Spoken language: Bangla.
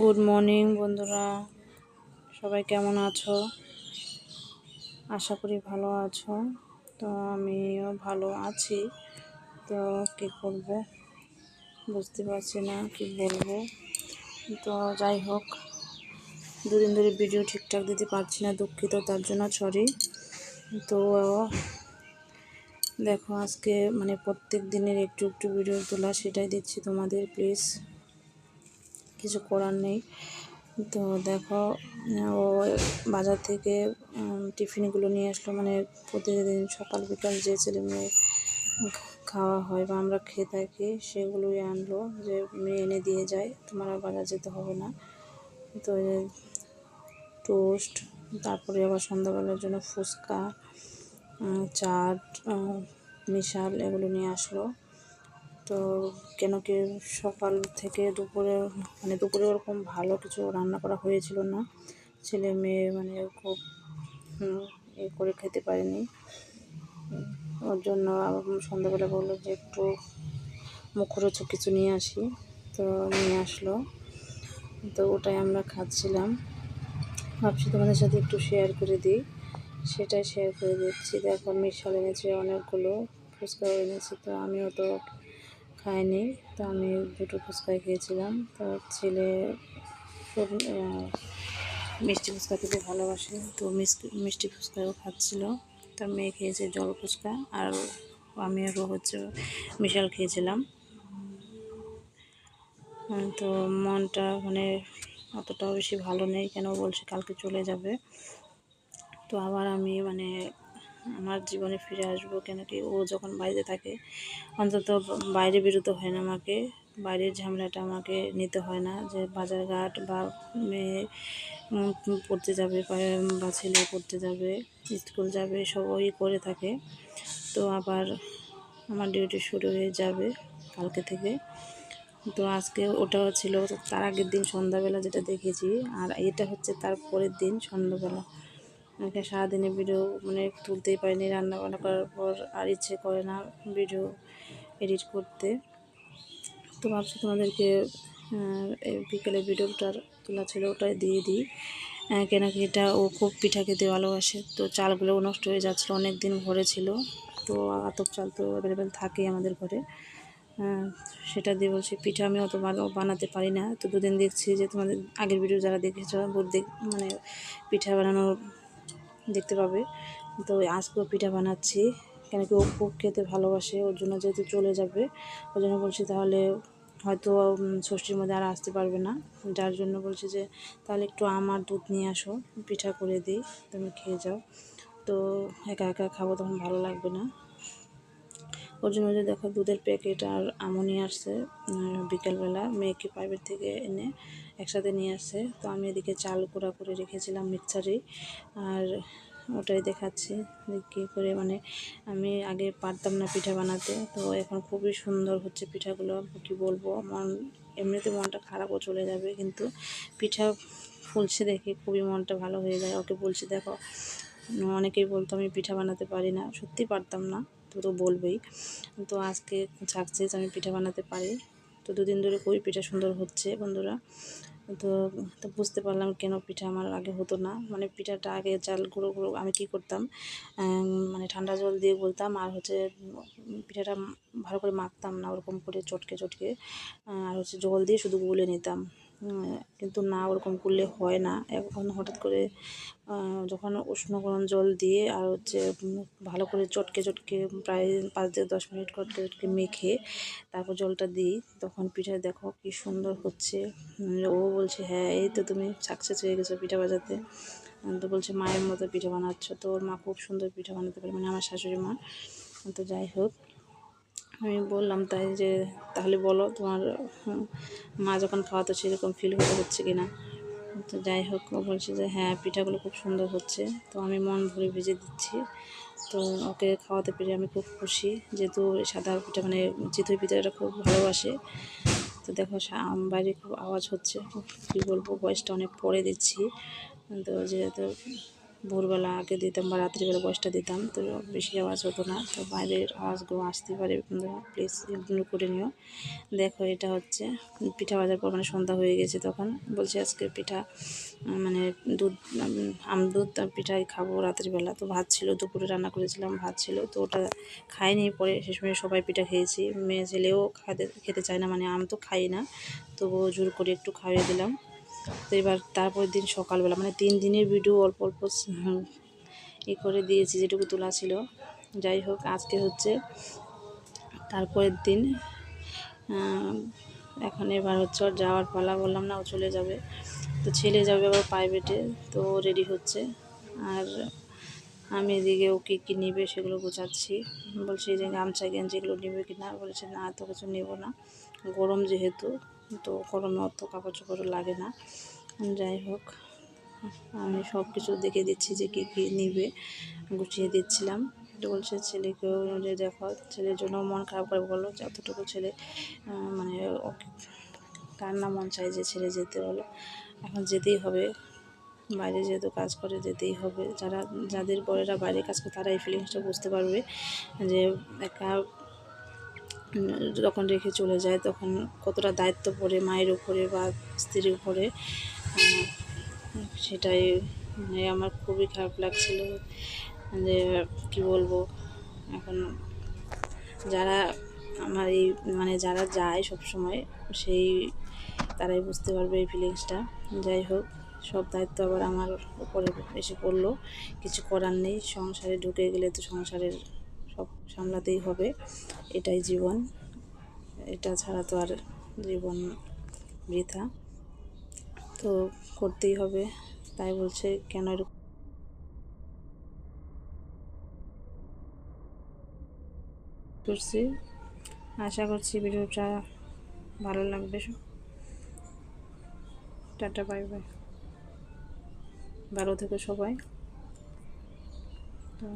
গুড মর্নিং বন্ধুরা। সবাই কেমন আছো? আশা করি ভালো আছো। তো আমিও ভালো আছি। তো কী করব? বুঝতে পারছি না কি বলব। তো যাই হোক, দুদিন ধরে ভিডিও ঠিকঠাক দিতে পারছি না, দুঃখিত, তার জন্য সরি তো দেখো, আজকে মানে প্রত্যেক দিনের একটু একটু ভিডিও তোলা, সেটাই দিচ্ছি তোমাদের প্লিজ কিছু করার নেই। তো দেখো, ও বাজার থেকে টিফিনগুলো নিয়ে আসলো। মানে প্রতিদিন সকাল, বিকাল যে ছেলে মেয়ে খাওয়া হয় বা আমরা খেয়ে থাকি, সেগুলোই আনলো যে মেয়ে এনে দিয়ে যায়, তোমার আর বাজার যেতে হবে না। তো টোস্ট, তারপরে আবার সন্ধ্যাবেলার জন্য ফুচকা চাট মিশাল এগুলো নিয়ে আসলো। তো কেন কি সকাল থেকে দুপুরে মানে দুপুরে ওরকম ভালো কিছু রান্না করা হয়েছিল না। ছেলে মেয়ে মানে খুব এ করে খেতে পারেনি। ওর জন্য সন্ধ্যাবেলা বলল যে একটু মুখরোচক কিছু নিয়ে আসি। তো নিয়ে আসলো। তো ওটাই আমরা খাচ্ছিলাম। ভাবছি তোমাদের সাথে একটু শেয়ার করে দিই। সেটাই শেয়ার করে দিচ্ছি। দেখো মিশাল এনেছে অনেকগুলো ফুচকা এনেছে। তো আমিও তো খায়নি তো আমি দুটো ফুচকাই খেয়েছিলাম। তো ছেলে মিষ্টি ফুচকা খেতে ভালোবাসে। তো মিষ্টি ফুচকাও খাচ্ছিল। তার মেয়ে খেয়েছে জল ফুচকা আর আমি আরও হচ্ছে মিশাল খেয়েছিলাম। তো মনটা মানে অতটাও বেশি ভালো নেই। কেন বলছে কালকে চলে যাবে। তো আবার আমি মানে আমার জীবনে ফিরে আসব কেন কি? ও যখন বাইরে থাকে, অন্তত বাইরে বেরোতে হয় না আমাকে। বাইরের ঝামেলাটা আমাকে নিতে হয় না যে বাজারঘাট বা মেয়ে পড়তে যাবে, বা ছেলে পড়তে যাবে, স্কুল যাবে সবই করে থাকে। তো আবার আমার ডিউটি শুরু হয়ে যাবে কালকে থেকে। তো আজকে ওটাও ছিল, তার আগের দিন সন্ধ্যাবেলা যেটা দেখেছি, আর এটা হচ্ছে তার পরের দিন সন্ধ্যাবেলা। আমাকে সারাদিনে ভিডিও মানে তুলতেই পারিনি রান্না বান্না করার পর আর ইচ্ছে করে না ভিডিও এডিট করতে। তো ভাবছি তোমাদেরকে বিকেলে ভিডিওটার তোলা ছিল ওটাই দিয়ে দিই। কেন কি এটা ও খুব পিঠা খেতে ভালোবাসে। তো চালগুলোও নষ্ট হয়ে যাচ্ছিল অনেক দিন ভরে ছিল। তো আতপ চাল তো অ্যাভেলেবেল থাকেই আমাদের ঘরে। সেটা দিয়ে বলছি, পিঠা আমি অত বানাতে পারি না। তো দুদিন দেখছি যে তোমাদের আগের ভিডিও যারা দেখেছ দেখ মানে পিঠা বানানোর দেখতে পাবে। তো আজকেও পিঠা বানাচ্ছি। কেন কি ও খুব খেতে ভালোবাসে, ওর জন্য যেহেতু চলে যাবে ওই জন্য বলছি তাহলে হয়তো ষষ্ঠীর মধ্যে আর আসতে পারবে না। যার জন্য বলছি যে, তাহলে একটু আমার দুধ নিয়ে আসো, পিঠা করে দিই, তুমি খেয়ে যাও। তো একা একা খাব তখন ভালো লাগবে না। ওর জন্য যে দেখো দুধের প্যাকেট আর আমও নিয়ে আসছে বিকেলবেলা। মেয়েকে প্রাইভেট থেকে এনে একসাথে নিয়ে আসছে। তো আমি এদিকে চাল গুঁড়া করে রেখেছিলাম মিক্সারে। আর ওটাই দেখাচ্ছি কী করে মানে আমি আগে পারতাম না পিঠা বানাতে। তো এখন খুবই সুন্দর হচ্ছে পিঠাগুলো, কি বলব? মন, এমনিতে মনটা খারাপও চলে যাবে, কিন্তু পিঠা ফুলছে দেখে খুবই মনটা ভালো হয়ে যায়। ওকে বলছি, দেখো, অনেকেই বলতো আমি পিঠা বানাতে পারি না। সত্যি পারতাম না। তো বলবেই। তো আজকে সাকসেস আমি পিঠা বানাতে পারি। তো দুদিন ধরে খুবই পিঠা সুন্দর হচ্ছে বন্ধুরা। তো তো বুঝতে পারলাম কেন পিঠা আমার আগে হতো না। মানে পিঠাটা আগে চাল গুঁড়ো গুঁড়ো আমি কী করতাম মানে ঠান্ডা জল দিয়ে বলতাম আর হচ্ছে পিঠাটা ভালো করে মাখতাম না, ওরকম করে চটকে চটকে, আর হচ্ছে জল দিয়ে শুধু গুলে নিতাম। কিন্তু না ওরকম করলে হয় না। এখন হঠাৎ করে যখন উষ্ণ গরম জল দিয়ে আর হচ্ছে ভালো করে চটকে চটকে প্রায় পাঁচ থেকে দশ মিনিট চটকে চটকে মেখে তারপর জলটা দিই, তখন পিঠা দেখো কি সুন্দর হচ্ছে। ও বলছে হ্যাঁ এই তো তুমি সাকসেস হয়ে গেছো পিঠা বাজাতে তো বলছে, মায়ের মতো পিঠা বানাচ্ছ। তো ওর মা খুব সুন্দর পিঠা বানাতে পারে মানে আমার শাশুড়ি মা। তো যাই হোক আমি বললাম, তাই যে, তাহলে বলো তোমার মা যখন খাওয়াতো সেরকম ফিল হতে হচ্ছে কি না তো যাই হোক, ও বলছে যে হ্যাঁ পিঠাগুলো খুব সুন্দর হচ্ছে। তো আমি মন ভরে ভেজে দিচ্ছি। তো ওকে খাওয়াতে পেরে আমি খুব খুশি, যেহেতু সাদা পিঠা মানে চিতই পিঠাটা খুব ভালোবাসে। তো দেখো বাইরে খুব আওয়াজ হচ্ছে। কী বলব, বয়সটা অনেক পরে দিচ্ছি। তো যেহেতু ভোরবেলা আগে দিতাম বা রাত্রিবেলা বয়সটা দিতাম, তো বেশি আওয়াজ হতো না। তো বাইরের আওয়াজগুলো আসতে পারে প্লিজ ইগনোর করে নিও। দেখো, এটা হচ্ছে পিঠা ভাজার পর মানে সন্ধ্যা হয়ে গেছে তখন। বলছি আজকে পিঠা মানে দুধ আম দুধ আর পিঠাই খাব রাত্রিবেলা তো ভাত ছিল, দুপুরে রান্না করেছিলাম, ভাত ছিল। তো ওটা খাইনি, পরে সে সময় সবাই পিঠা খেয়েছি। মেয়ে ছেলেও খেতে খেতে চায় না মানে আম তো খাই না। তবুও জোর করে একটু খাইয়ে দিলাম। তো এবার তারপরের দিন সকালবেলা মানে তিন দিনের ভিডিও অল্প অল্প ই করে দিয়েছি, যেটুকু তোলা ছিল। যাই হোক, আজকে হচ্ছে তারপরের দিন এখন এবার হচ্ছে ওর যাওয়ার পালা, বললাম না ও চলে যাবে। তো ছেলে যাবে আবার প্রাইভেটে তো রেডি হচ্ছে। আর আমি এদিকে ও কী কী নিবে সেগুলো বোঝাচ্ছি বলছি যে গামছা গেঞ্জি এগুলো নিবে কি না? বলেছে, না এত কিছু নেব না। গরম যেহেতু তো গরমে অত কাপড় চোপড় লাগে না। যাই হোক, আমি সব কিছু দেখে দিচ্ছি যে কী কী নিবে। গুছিয়ে দিচ্ছিলাম। বলছে ছেলেকেও যে দেখো, ছেলের জন্য মন খারাপ করে বলো, যতটুকু ছেলে মানে ওকে কার না মন চাই যে ছেলে যেতে বলো। এখন যেতেই হবে। বাইরে যেহেতু কাজ করে, যেতেই হবে। যারা, যাদের বরেরা বাইরে কাজ করে, তারা এই ফিলিংসটা বুঝতে পারবে যে একা যখন রেখে চলে যায় তখন কতটা দায়িত্ব পড়ে মায়ের উপরে বা স্ত্রীর উপরে সেটাই মানে আমার খুবই খারাপ লাগছিল। যে কি বলব, এখন যারা আমার এই মানে যারা যায় সব সময় সেই তারাই বুঝতে পারবে এই ফিলিংসটা যাই হোক, সব দায়িত্ব আবার আমার উপরে এসে পড়ল। কিছু করার নেই, সংসারে ঢুকে গেলে তো সংসারের সব সামলাতেই হবে, এটাই জীবন। এটা ছাড়া তো আর জীবন বৃথা। তো করতেই হবে, তাই বলছে, কেন এরকম করছি? আশা করছি ভিডিওটা ভালো লাগবে। টাটা, বাই বাই। ভালো থেকো সবাই। তো